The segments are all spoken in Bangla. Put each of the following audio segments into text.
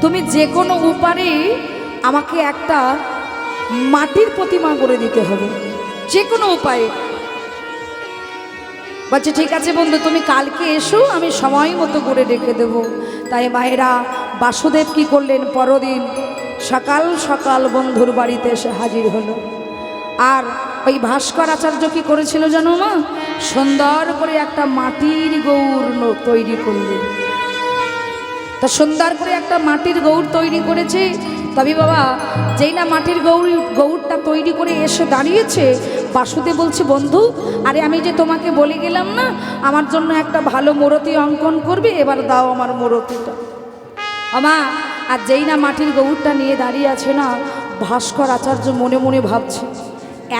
তুমি যে কোনো উপারে আমাকে একটা মাটির প্রতিমা করে দিতে হবে। যে কোনো উপায়ে। বলছে, ঠিক আছে বন্ধু, তুমি কালকে এসো, আমি সময় মতো করে রেখে দেব। তাই মায়েরা, বাসুদেব কি করলেন পরদিন? সকাল সকাল বন্ধুর বাড়িতে এসে হাজির হলো। আর ওই ভাস্কর আচার্য কি করেছিল জানো মা? সুন্দর করে একটা মাটির গৌর তৈরি করলেন। তা সুন্দর করে একটা মাটির গৌর তৈরি করেছে। তবে বাবা, যেই না মাটির গৌর গৌরটা তৈরি করে এসে দাঁড়িয়েছে, বাসুদেব বলছে, বন্ধু, আরে আমি যে তোমাকে বলে গেলাম না, আমার জন্য একটা ভালো মূরতি অঙ্কন করবে, এবার দাও আমার মূরতিটা। আমা, আর যেই না মাটির গৌরটা নিয়ে দাঁড়িয়ে আছে না, ভাস্কর আচার্য মনে মনে ভাবছে,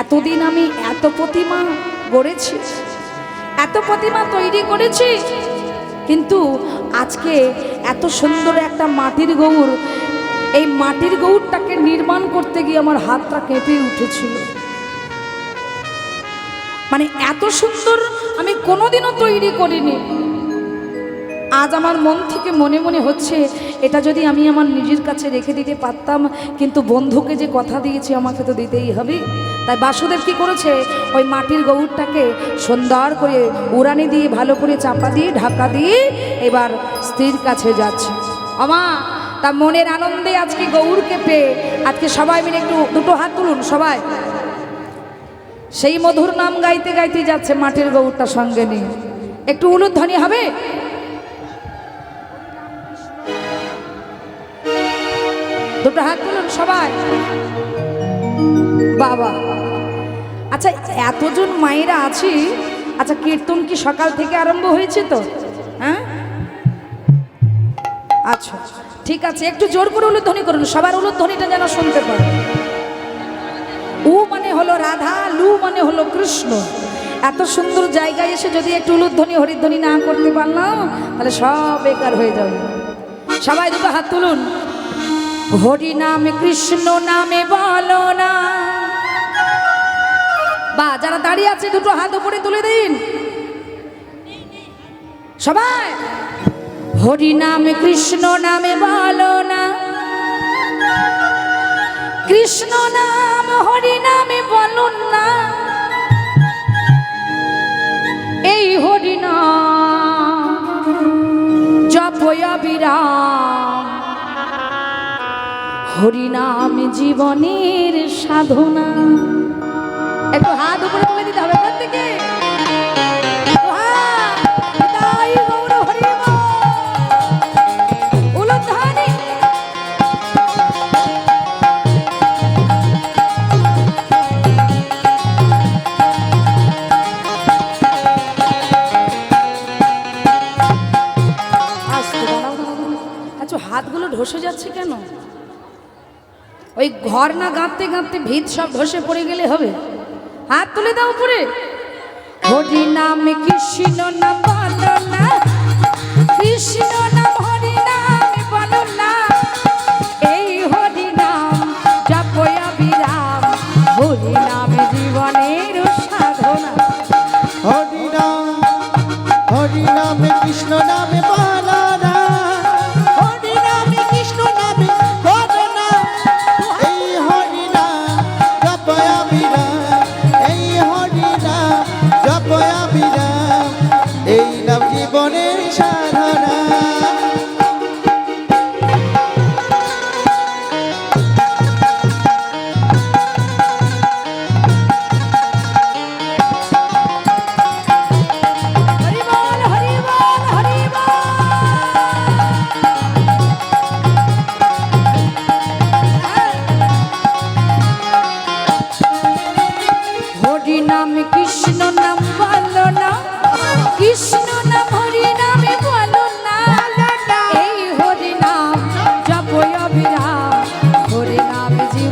এতদিন আমি এত প্রতিমা গড়েছি, এত প্রতিমা তৈরি করেছি, কিন্তু আজকে এত সুন্দর একটা মাটির গৌর এই মাটির গৌরটাকে নির্মাণ করতে গিয়ে আমার হাতটা কেঁপে উঠেছিল। মানে এত সুন্দর আমি কোনোদিনও তৈরি করিনি। আজ আমার মন থেকে মনে মনে হচ্ছে, এটা যদি আমি আমার নিজের কাছে রেখে দিতে পারতাম, কিন্তু বন্ধুকে যে কথা দিয়েছি আমাকে তো দিতেই হবে। তাই বাসুদেব কি করেছে? ওই মাটির গৌরটাকে সুন্দর করে উড়ানি দিয়ে ভালো করে চাপা দিয়ে, ঢাকা দিয়ে এবার স্ত্রীর কাছে যাচ্ছে। আমা তা মনের আনন্দে আজকে গৌরকে পেয়ে আজকে সবাই মিলে একটু দুটো হাত তুলুন, সবাই। সেই মধুর নাম গাইতে গাইতে যাচ্ছে মাটির গৌরটা সঙ্গে নিয়ে। একটু উলুধ্বনি হবে? দুটো হাত তুলুন, সবাই। বাবা। আচ্ছা এতজন মায়েরা আছি। আচ্ছা কীর্তন কি সকাল থেকে আরম্ভ হয়েছে তো? হ্যাঁ? আচ্ছা ঠিক আছে, একটু জোর করে উলুধ্বনি করুন, সবার উলুধ্বনিটা যেন শুনতে পারে উ মানে হলো রাধা, লু মানে হলো কৃষ্ণ। এত সুন্দর জায়গায় এসে যদি একটু উলুধ্বনি, হরিধ্বনি না করতে পারলাম, তাহলে সব বেকার হয়ে যাবে। সবাই দুটো হাত তুলুন। হরি নামে, কৃষ্ণ নামে বলো না। বা, যারা দাঁড়িয়ে আছে, দুটো হাত উপরে তুলে দিন। সবাই। হরি নামে, কৃষ্ণ নামে বলো না। কৃষ্ণ নাম, হরি নামে বলুন না। এই হরি নাম জপয়া হরি নাম জীবনের সাধনা। একটু হাত উপরে তুলে দিতে হবে প্রত্যেকে। আচ্ছা হাতগুলো ঢসে যাচ্ছে কেন? ওই ঘর না গাঁতে গাঁতে ভিত সব ধসে পড়ে গেলে হবে? হাত তুলে দাও উপরে। হরি নাম কৃষ্ণ না কৃষ্ণ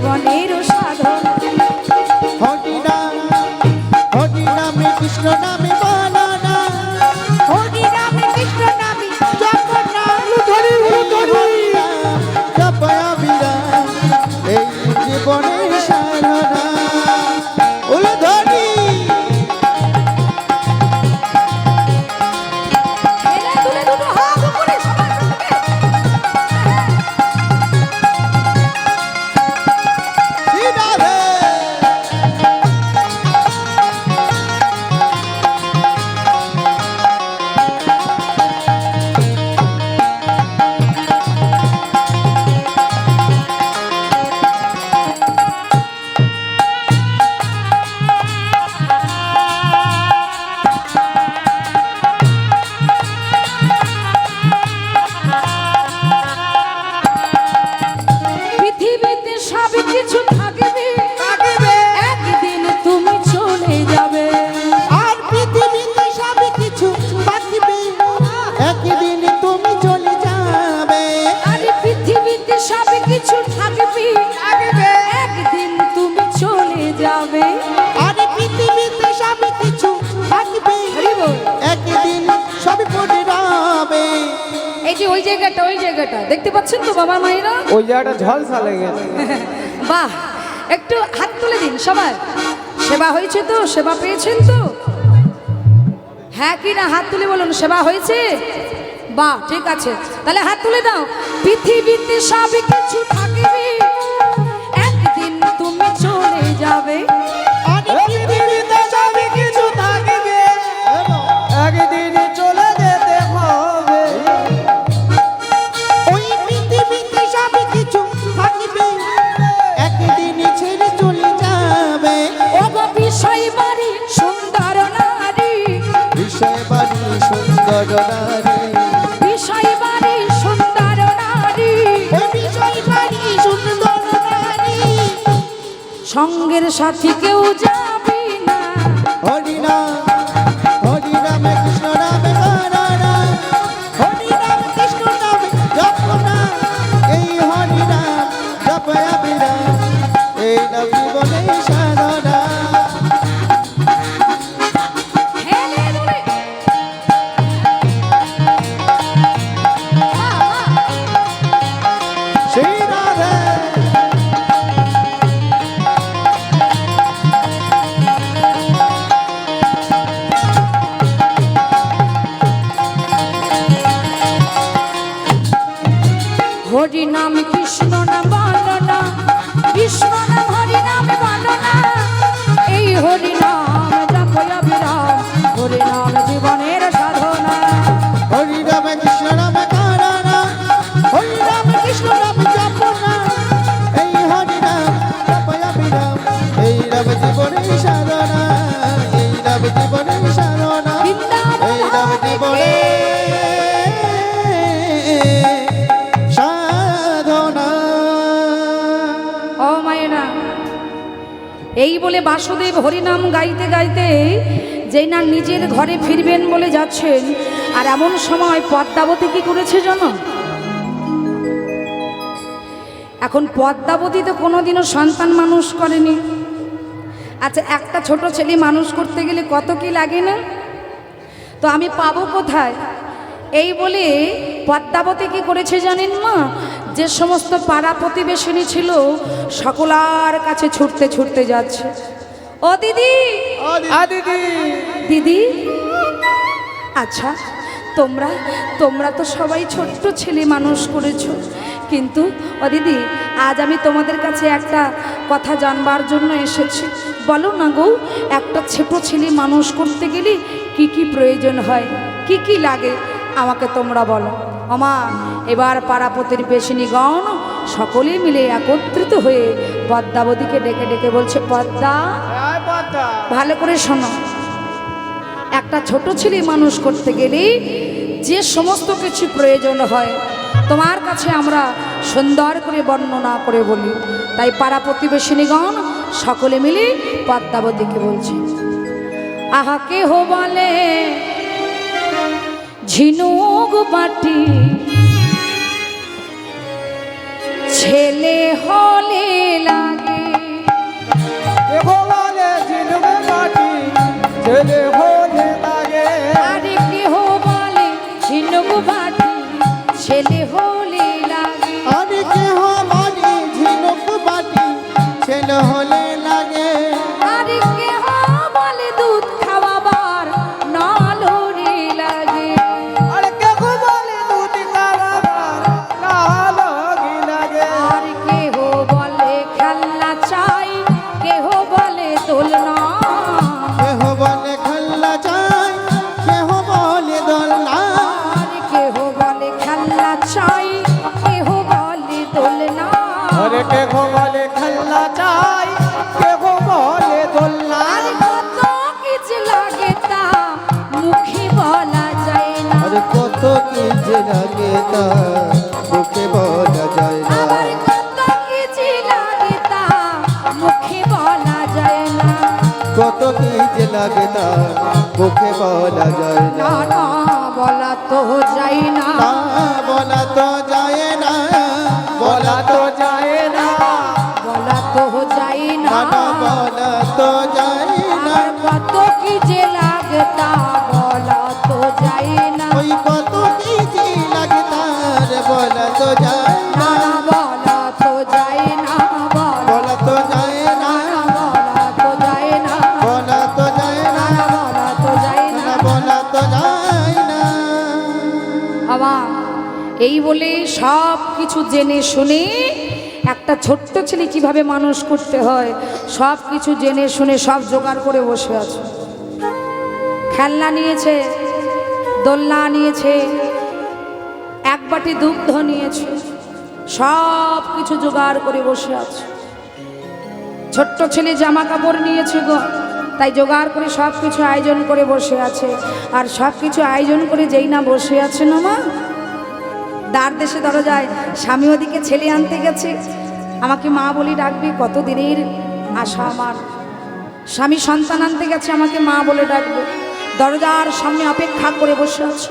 জীবনের জায়গাটা ঝলসা গেছে। বাহ, একটু হাত তুলে দিন সবাই। সেবা হয়েছে তো, সেবা পেয়েছেন তো? হ্যাঁ কি না, হাত তুলে বলুন, সেবা হয়েছে? বাহ, ঠিক আছে। তাহলে হাত তুলে দাও। পৃথিবীতে সব কিছু থাকবে। একদিন তুমি চলে যাবে। এই বাসুদেব হরিনাম গাইতে গাইতে যেই না নিজের ঘরে ফিরবেন বলে যাচ্ছেন, আর এমন সময় পদ্মাবতী কি করেছে জানো? এখন পদ্মাবতী তো কোনোদিনও সন্তান মানুষ করেনি। আচ্ছা একটা ছোট ছেলে মানুষ করতে গেলে কত কি লাগে না? তো আমি পাবো কোথায়? এই বলে পদ্মাবতী কি করেছে জানেন মা? যে সমস্ত পাড়া প্রতিবেশিনী ছিল সকলার কাছে ছুটতে ছুটতে যাচ্ছে। ও দিদি! দিদি। দিদি? আচ্ছা তোমরা তোমরা তো সবাই ছোট্ট ছেলে মানুষ করেছ। কিন্তু ও দিদি আজ আমি তোমাদের কাছে একটা কথা জানবার জন্য এসেছি। বলো না গো একটা ছোট ছেলে মানুষ করতে গেলে কি কি প্রয়োজন হয়? কি কি লাগে? আমাকে তোমরা বলো। আমা এবার পাড়া প্রতিবেশিনীগণ সকলে মিলে একত্রিত হয়ে পদ্মাবতীকে ডেকে ডেকে বলছে পদ্মা ভালো করে শোনো। একটা ছোট ছেলে মানুষ করতে গেলে যে সমস্ত কিছু প্রয়োজন হয় তোমার কাছে আমরা সুন্দর করে বর্ণনা করে বলি। তাই পাড়া প্রতিবেশিনীগণ সকলে মিলে পদ্মাবতীকে বলছে আহা কেহ বলে ঝিনুক বাটি। ছেলে হলে লাগে। ঝিনুক মাটি ছেলে হলে লাগে। আরে কেহ বলে ঝিনুক বাটি ছেলে হলে লাগে। আরে কেহ বলে ঝিনুক মাটি ছেলে হলে তা মুখে বলা যায় না। কত কি যে লাগে মুখে বলা যায় না। বলা তো যায় না। বলা তো যায় না বলা তো যায় না। বলা তো যায় না। বলা তো যায় না। কত কি যে লাগে বলা তো যায় না। ওই কত কি না। না বলা তো যায় না বলা বলা তো যায় না না বলা তো যায় না। বলা তো যায় না। না বলা তো যায় না। না বলা তো যায় না। বাবা এই বলে সব কিছু জেনে শুনে একটা ছোট্ট ছেলে কীভাবে মানুষ করতে হয় সব কিছু জেনে শুনে সব জোগাড় করে বসে আছে। খেলনা নিয়েছে দোলনা নিয়েছে বাটি দুগ্ধ নিয়েছে। সব কিছু জোগাড় করে বসে আছে। ছোট্ট ছেলে জামা কাপড় নিয়েছে গো। তাই জোগাড় করে সব কিছু আয়োজন করে বসে আছে। আর সব কিছু আয়োজন করে যেই না বসে আছে না মা? দ্বার দেশে দরজায় স্বামী ওদিকে ছেলে আনতে গেছে। আমাকে মা বলি ডাকবে কত দিনের আশা আমার? স্বামী সন্তান আনতে গেছে, আমাকে মা বলে ডাকবে। দরজার সামনে অপেক্ষা করে বসে আছে।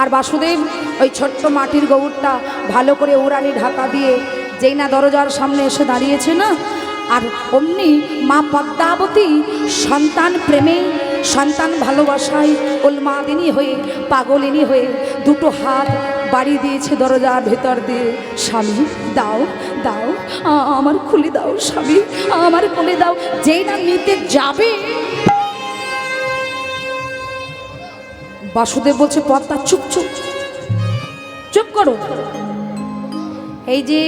আর বাসুদেব, ওই ছোট্ট মাটির গোবরটা ভালো করে উড়ানি ঢাকা দিয়ে যেই না দরজার সামনে এসে দাঁড়িয়েছে না, আর অমনি মা পদ্মাবতী সন্তান প্রেমে, সন্তান ভালোবাসায় উন্মাদিনী হয়ে, পাগলিনী হয়ে দুটো হাত বাড়ি দিয়েছে দরজার ভেতর দিয়ে। স্বামী, দাও দাও আমার খুলে দাও, স্বামী, আমার খুলে দাও, যেই না নিতে যাবে বাসুদেব বলছে, পদ্মা, চুপ চুপ। চুপ করো। এই যে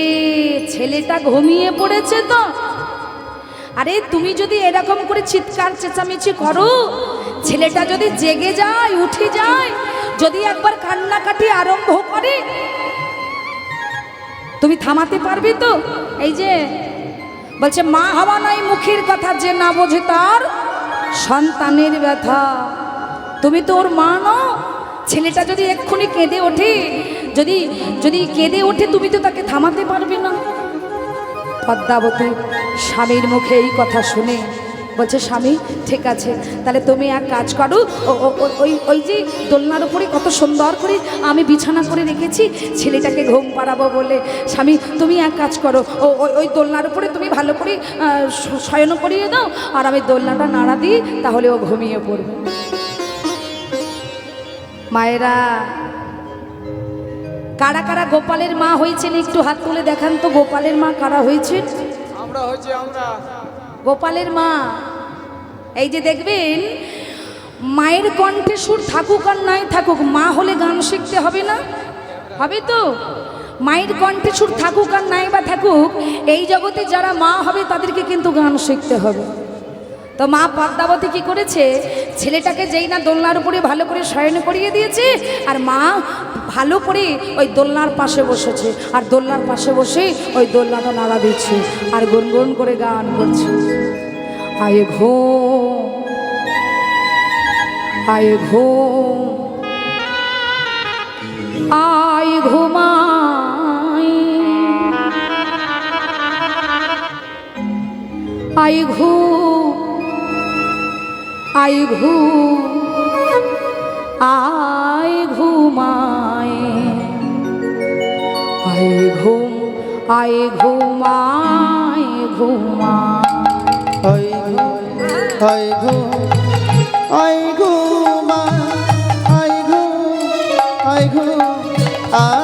ছেলেটা ঘুমিয়ে পড়েছে তো। আরে তুমি যদি এরকম করে চিৎকার চেঁচামেচি করো, ছেলেটা যদি জেগে যায়, উঠে যায়, যদি একবার কান্নাকাটি আরম্ভ করে, তুমি থামাতে পারবে তো? এই যে বলছে, মা হওয়া নাই মুখের কথা, যে না বোঝে তার সন্তানের ব্যথা। তুমি তো ওর মা নও ছেলেটা যদি এক্ষুনি কেঁদে ওঠে, যদি যদি কেঁদে ওঠে, তুমি তো তাকে থামাতে পারবে না। পদ্মাবতী স্বামীর মুখে এই কথা শুনে বলছে, স্বামী, ঠিক আছে, তাহলে তুমি এক কাজ করো। ওই ওই যে দোলনার উপরে কত সুন্দর করে আমি বিছানা করে রেখেছি, ছেলেটাকে ঘুম পাড়াবো বলে। স্বামী, তুমি এক কাজ করো। ও ওই- ওই দোলনার উপরে তুমি ভালো করে শয়ন করিয়ে দাও, আর আমি দোলনাটা নাড়া দিই, তাহলে ও ঘুমিয়ে পড়বে। মায়েরা। কারা কারা গোপালের মা হয়েছেন একটু হাত তুলে দেখান তো গোপালের মা কারা হয়েছেন? আমরা আমরা। গোপালের মা। এই যে দেখবেন মায়ের কণ্ঠে সুর থাকুক আর নাই থাকুক মা হলে গান শিখতে হবে না? হবে তো? মায়ের কণ্ঠে সুর থাকুক আর নাই বা থাকুক এই জগতে যারা মা হবে তাদেরকে কিন্তু গান শিখতে হবে। তো মা পদ্মাবতী কি করেছে? ছেলেটাকে যেই না দোলনার উপরে ভালো করে শয়ন করিয়ে দিয়েছে, আর মা ভালো করে ওই দোলনার পাশে বসেছে, আর দোলনার পাশে বসে ওই দোলনাটা নাড়া দিচ্ছে, আর গুনগুন করে গান করছে। আয়ে ঘুম আয়ে ঘুম আয় ঘুমাই আই ঘুম আই ঘুম আই ঘুমায়। আই ঘুম আই ঘুমায় ঘুমা ওই ঘু ওই ঘু ওই ঘু মা ওই ঘু ওই ঘু আই ঘুমা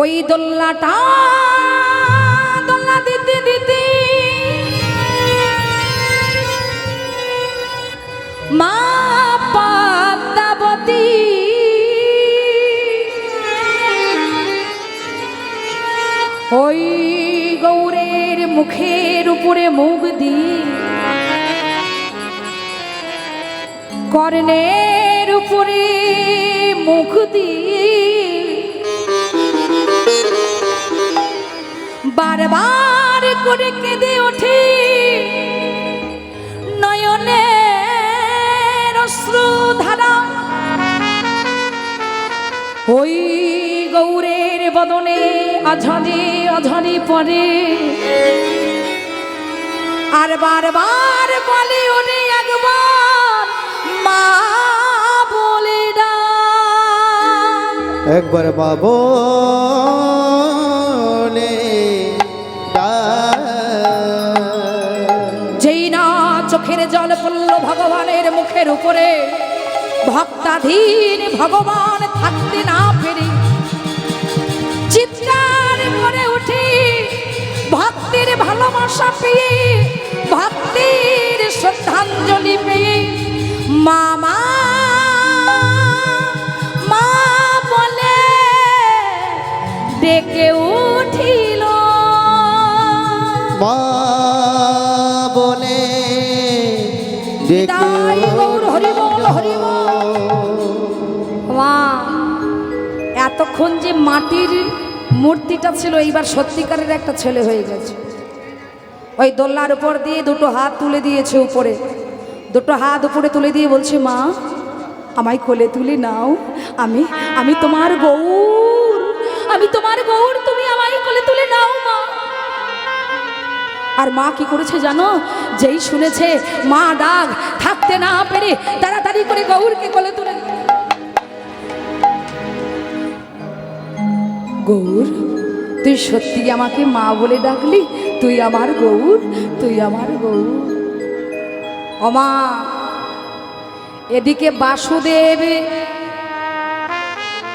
ওই দোল্লাটা, দোল্লা দিতে দিতে। মা পাদ্মাবতী ওই গৌরের মুখের উপরে মুখ দিয়ে কর্ণের উপরে মুখ দিয়ে বারবার করে কেঁদে ওঠে। অশ্রু ধারা। ওই গৌরের বদনে অঝরে অঝরে পড়ে। আর বারবার বলে ওরে একবার, মা বলে ডাক। একবার মা মুখের উপরে ভক্তাধীন ভগবান থাকতে না পেরে চিৎকার করে উঠে ভক্তির ভালোবাসা পেয়ে ভক্তির শ্রদ্ধাঞ্জলি পেয়ে মামা মা বলে ডেকে উঠিল। মা বলে ডেকে এতক্ষণ যে মাটির মূর্তিটা ছিল, এইবার সত্যিকারের একটা ছেলে হয়ে গেছে। ওই দোল্লার উপর দিয়ে দুটো হাত তুলে দিয়েছে উপরে। দুটো হাত উপরে তুলে দিয়ে বলছে, মা, আমায় কোলে তুলে নাও। আমি আমি তোমার গৌর আমি তোমার গৌর তুমি আমায় কোলে তুলে নাও, মা। আর মা কি করেছে জানো? যেই শুনেছে, মা, ডাক, থাকতে না পেরে তাড়াতাড়ি করে গৌরকে কোলে তুলে গৌর, তুই সত্যি আমাকে মা বলে ডাকলি? তুই আমার গৌর, তুই আমার গৌর। অমা, এদিকে বাসুদেব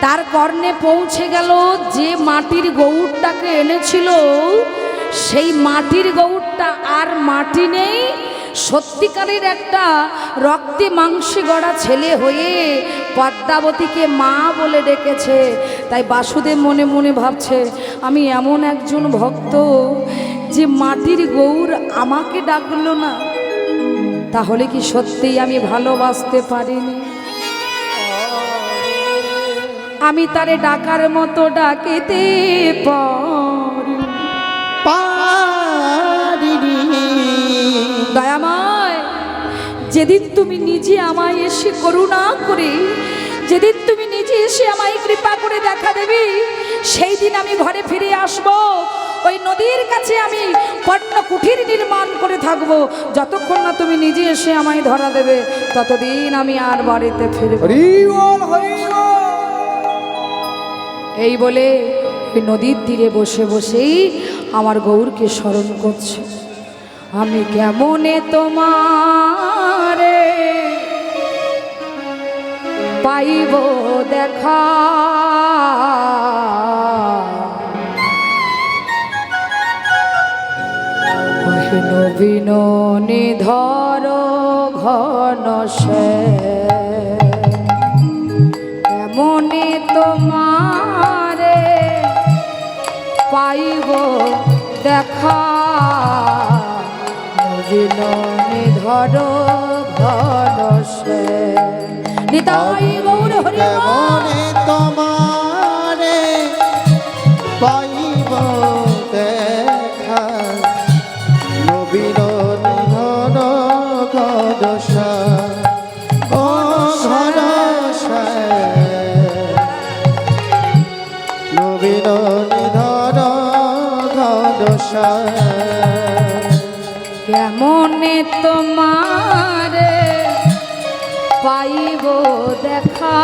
তার কর্ণে পৌঁছে গেল যে মাটির গৌরটাকে এনেছিল। সেই মাটির গৌরটা আর মাটি নেই, সত্যিকারের একটা রক্তে মাংসে গড়া ছেলে হয়ে পদ্মাবতীকে মা বলে ডেকেছে। তাই বাসুদেব মনে মনে ভাবছে, আমি এমন একজন ভক্ত যে মাটির গৌর আমাকে ডাকলো না। তাহলে কি সত্যিই আমি ভালোবাসতে পারিনি? আমি তারে ডাকার মতো ডাকিতে দয়াময় যেদিন তুমি নিজে আমায় এসে করুণা করে যেদিন তুমি নিজে এসে আমায় কৃপা করে দেখা দেবে সেই দিন আমি ঘরে ফিরে আসব। ওই নদীর কাছে আমি পণ্য কুঠির নির্মাণ করে থাকব। যতক্ষণ না তুমি নিজে এসে আমায় ধরা দেবে ততদিন আমি আর বাড়িতে ফিরব বল এই বলে ওই নদীর তীরে বসে বসেই আমার গৌরকে স্মরণ করছে। আমি কেমনে তোমারে পাইব দেখা। নবীন নিধর ঘন সে এমনে তোমারে পাইব দেখা। বিননে ধর ভরসে নিতাই গৌর হরি তোমারে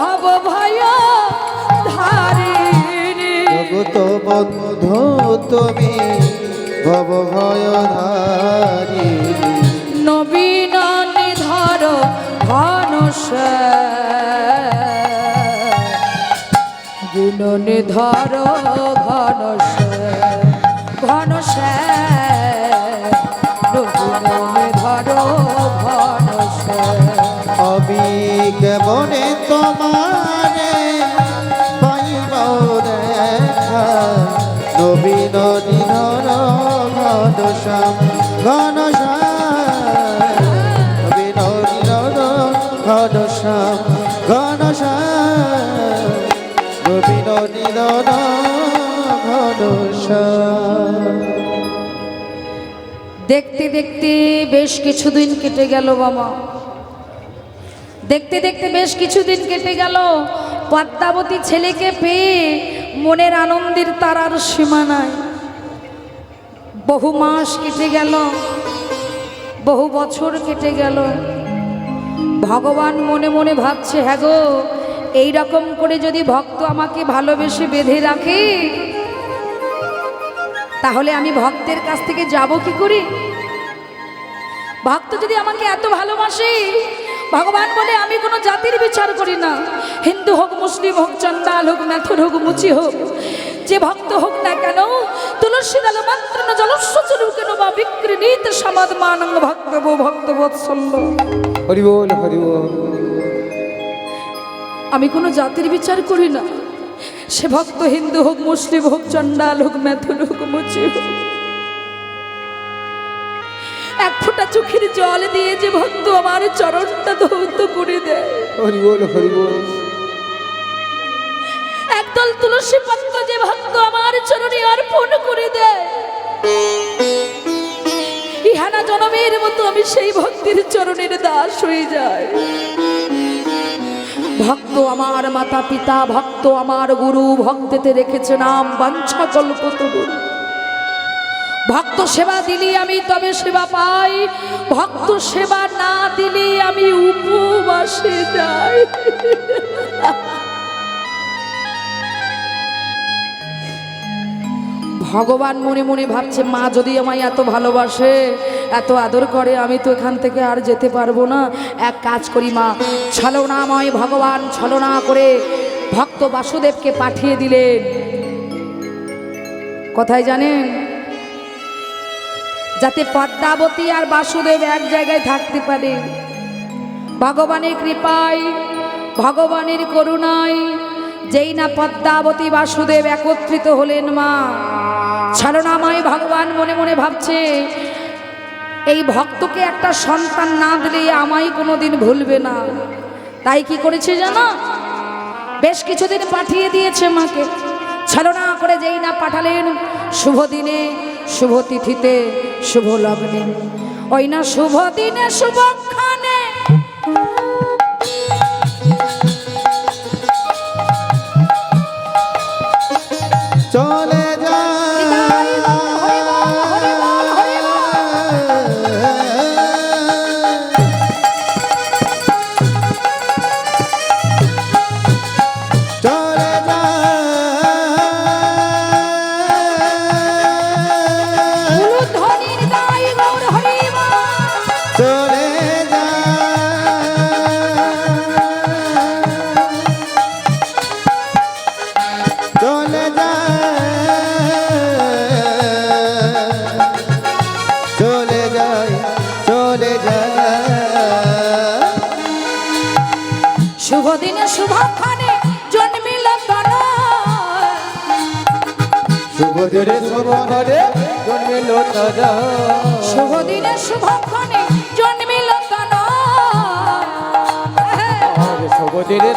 ভব ভয় ধারিণী জগত বন্ধু তুমি ভব ভয় ধারি। নবীন নিধর ঘনস দিন নিধর ঘনস ঘনস নবীন নিধর ঘনস আমি কেমনে তোমারে, পাইব দেখা। নবীন নিধন ঘনশ্যাম ঘনশ্যাম নবীন ঘনশ্যাম ঘনশ্যাম নবীন নিধন ঘনশ্যাম দেখতে দেখতে বেশ কিছুদিন কেটে গেল বাবা দেখতে দেখতে বেশ কিছুদিন কেটে গেল। পদ্মাবতী ছেলেকে পেয়ে মনের আনন্দের তারার সীমা নাই। বহু মাস কেটে গেল, বহু বছর কেটে গেল। ভগবান মনে মনে ভাবছে হ্যাঁ গো এই রকম করে যদি ভক্ত আমাকে ভালোবেসে বেঁধে রাখে, তাহলে আমি ভক্তের কাছ থেকে যাব কি করি? ভক্ত যদি আমাকে এত ভালোবাসে ভগবান বলে আমি কোনো জাতির বিচার করি না। হিন্দু হোক মুসলিম হোক চন্ডাল হোক ম্যাথর হোক মুচি হোক যে ভক্ত হোক না কেন তুলসী দল মাত্র না জলস্ব চলুক কেন বা বিক্রি নিত সমাদ মানঙ্গ ভক্ত ভক্ত বৎসল্য হরি বল হরি বল। আমি কোনো জাতির বিচার করি না। সে ভক্ত হিন্দু হোক মুসলিম হোক চন্ডাল হোক ম্যাথুর হোক মুচি হোক। এক ফোঁটা চোখের জল দিয়ে যে ভক্ত আমার চরণটা ধৌত করে দেয়। হরি বল হরি বল একদল তুলসী পত্র যে ভক্ত আমার চরণে অর্পণ করে দেয়। ইহানা জনমের মতো আমি সেই ভক্তির চরণের দাস হয়ে যাই। ভক্ত আমার মাতা পিতা ভক্ত আমার গুরু ভক্তেতে রেখেছে নাম বাঞ্ছা কল্পতরু। ভক্ত সেবা দিলি আমি, তবে সেবা পাই। ভক্ত সেবা না দিলি আমি উপবাসে যাই। ভগবান মনে মনে ভাবছে, মা যদি আমায় এত ভালোবাসে, এত আদর করে, আমি তো এখান থেকে আর যেতে পারব না। এক কাজ করি, মা, ছলনাময় ভগবান ছলনা করে ভক্ত বাসুদেবকে পাঠিয়ে দিলেন। কোথায় জানেন যাতে পদ্মাবতী আর বাসুদেব এক জায়গায় থাকতে পারে। ভগবানের কৃপায়, ভগবানের করুণায়, যেই না পদ্মাবতী বাসুদেব একত্রিত হলেন মা। ছলনাময় ভগবান মনে মনে ভাবছে, এই ভক্তকে একটা সন্তান না দিলে আমায় কোনোদিন ভুলবে না। তাই কি করেছে জানো? বেশ কিছুদিন পাঠিয়ে দিয়েছে মাকে। ছলনা করে যেই না পাঠালেন, শুভ দিনে শুভ তিথিতে শুভ লগ্নে। ওই না শুভ দিনে শুভক্ষণে চলে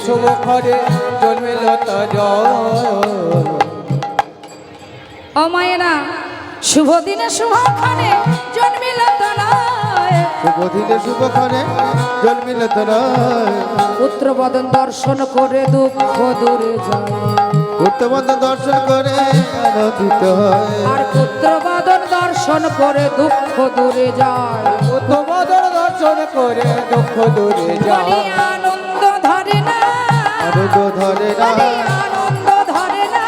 শুভ ঘরে জন্মিল ও মায়েরা শুভ দিনে শুভক্ষণে জন্মিল শুভ দিনে শুভ জন্মিল তোরা পুত্র বদন দর্শন করে দুঃখ দূরে যায়। উত্তমন্ত দর্শন করে আনন্দিত হয়। আর পুত্র বদন দর্শন করে দুঃখ দূরে যায়। তোমাদের দর্শন করে দুঃখ দূরে যা আনন্দ ধরে না বলি আনন্দ ধরে না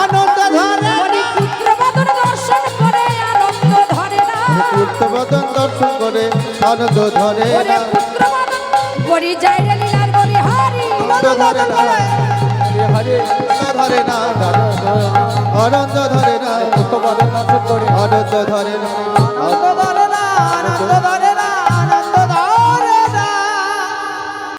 আনন্দ ধরে বলি দর্শন করে আনন্দ ধরে না উত্তমতন দর্শন করে আনন্দ ধরে না পুত্র যায় রে লীলার বলি হারি ধরে না হরে ধরে না আনন্দ ধরে না তোমাদের দর্শন করে আনন্দ ধরে না আনন্দ ধরে না আনন্দ ধরে